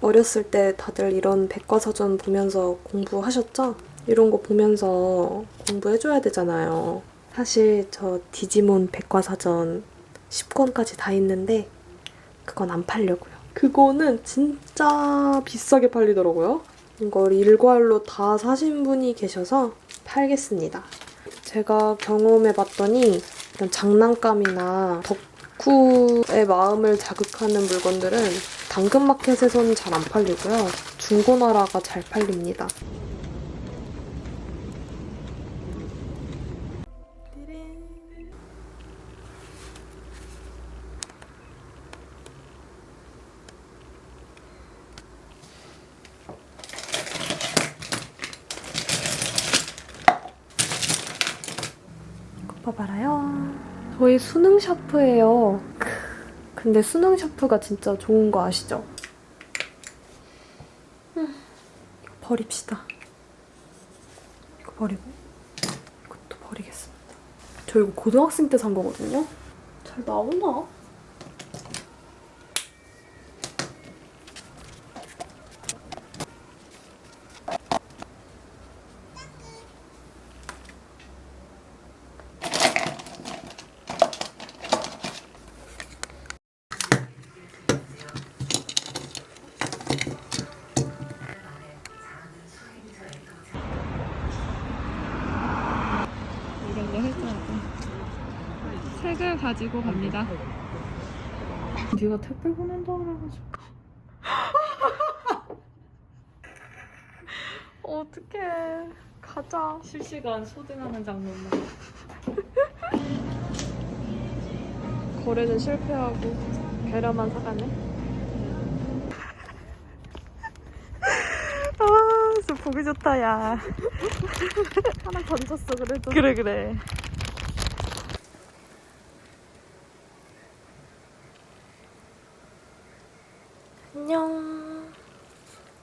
어렸을 때 다들 이런 백과사전 보면서 공부하셨죠? 이런 거 보면서 공부해줘야 되잖아요. 사실 저 디지몬 백과사전 10권까지 다 있는데 그건 안 팔려고요. 그거는 진짜 비싸게 팔리더라고요. 이걸 일괄로 다 사신 분이 계셔서 팔겠습니다. 제가 경험해 봤더니 이런 장난감이나 덕 후의 마음을 자극하는 물건들은 당근마켓에서는 잘 안 팔리고요. 중고나라가 잘 팔립니다. 봐봐라요. 저희 수능 샤프예요. 크, 근데 수능 샤프가 진짜 좋은 거 아시죠? 음, 버립시다. 이거 버리고 이것도 버리겠습니다. 저 이거 고등학생 때 산 거거든요. 잘 나오나? 색을 가지고 갑니다. 네가 택배 보낸다 그래가지고. 어떡해. 가자. 실시간 소등하는 장면만. 거래는 실패하고 배려만 사가네. 아, 진짜 보기 좋다, 야. 하나 던졌어, 그래도. 그래, 그래. 안녕.